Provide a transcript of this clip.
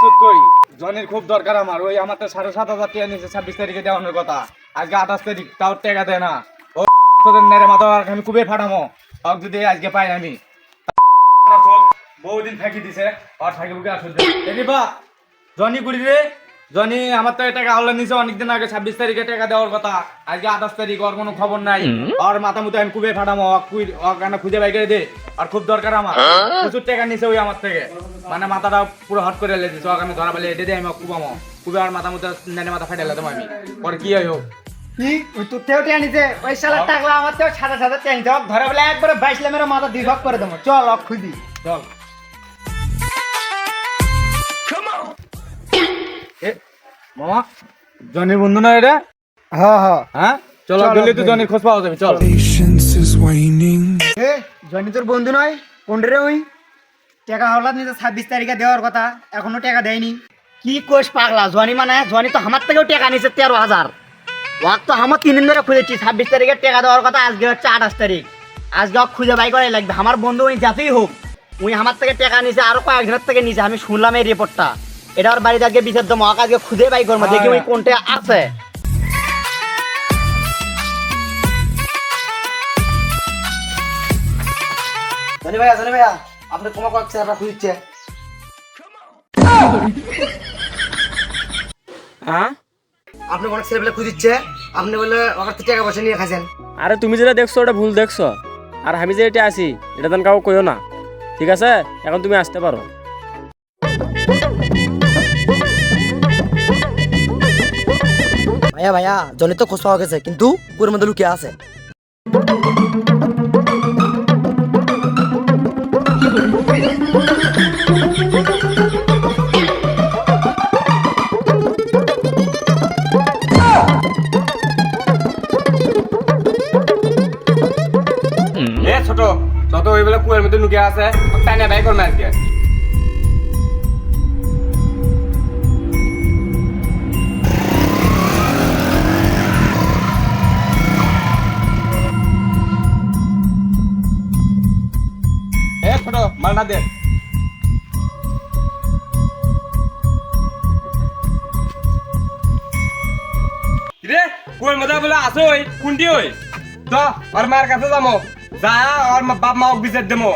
প্রস্তুত করি জনের খুব দরকার আমার। ওই আমার তো সাড়ে সাত হাজার টাকা নিয়েছে, ছাব্বিশ তারিখে দেওয়ানোর কথা। আজকে আঠাশ তারিখ, তাও টাকা দেয় না। ও তোদের নেড়ে মাথা আমি খুবই ফাটামো। হোক যদি আজকে পাই আমি। বহুদিন ফাঁকি দিছে, আর ফাঁকি বুকে আসল বা জনি কুড়ি রে। জনি আমার তো টাকা আওলা নিছে অনেকদিন আগে ছাব্বিশ তারিখে টাকা দেওয়ার কথা। আজকে আঠাশ তারিখ ওর কোনো খবর নাই। আর মাথা মুতে আমি খুবই ফাটামো ওক কুই- ওক এনে খুঁজে বাই করে দে। আর খুব দরকার আমার। প্রচুর টাকা নিছে ওই আমার থেকে। মানে মাথাটা পুরো হট করে লেগেছে ওক আমি ধরা পেলে এটে দিয়ে আমি কুবামো খুবই আর মাথা মুতে নেনে মাথা ফাটাইলে তোমার আমি। পরে কি হয় হোক কি? ওই তোর তেও টেয়া নিছে? ওই শালা টাকলা আমার তেও সাদা সাদা ওক ধরে বলে একবারে বাইশলে মেরে মাথা দুই ভাগ করে দেবো। চল অক খুঁজি। চল। মামা জনির বন্ধু না এটা? হ্যাঁ হ্যাঁ। হ্যাঁ? চলো গেলে তো জনির খোঁজ পাওয়া যাবে চল. এ জনি তোর বন্ধু নয়? ওই। টাকা হলাদ নিতে ছাব্বিশ তারিখে দেওয়ার কথা এখনও টাকা দেয়নি। কি কোষ পাগলা জনি মানে? জনি তো আমার থেকেও টাকা নিছে তেরো হাজার। ওয়াক তো আমার তিন দিন ধরে খুঁজেছি ছাব্বিশ তারিখে টাকা দেওয়ার কথা আজকে হচ্ছে আঠাশ তারিখ। আজকে ওকে খুঁজে বাই করাই লাগবে আমার বন্ধু ওই যাতেই হোক। উনি আমার থেকে টাকা নিছে আরও কয়েকজনের থেকে নিছে আমি শুনলাম এই রিপোর্টটা এটা ওর বাড়িতে আজকে বিচার ওকে আজকে খুঁজে বাই করব দেখি ওই কোনটা আছে। জনি ভাইয়া জনি ভাইয়া আপনি কোনো করছে আপনার খুঁজছে। হ্যাঁ? আপনি অনেক ছেলেপেলে খুঁজিচ্ছে আপনি বলে ওখান থেকে টাকা পয়সা নিয়ে খাইছেন। আরে তুমি যেটা দেখছ ওটা ভুল দেখছ। আর আমি যে এটা আছি এটা তেন কাউ কইও না। ঠিক আছে? এখন তুমি আসতে পারো। ভাইয়া ভাইয়া জলে তো খোঁজ পাওয়া গেছে, কিন্তু পুরের মধ্যে লুকিয়ে আছে। এ ছোট যত ওই বেলা কুয়ের মধ্যে নুকে আছে, তাই না বাই করবে আজকে মালটা দে রে কই মজা বলে আসো ওই কোনটি ওই দ আর মার কাছে যামো। যা আর বাপ মা কি দেবো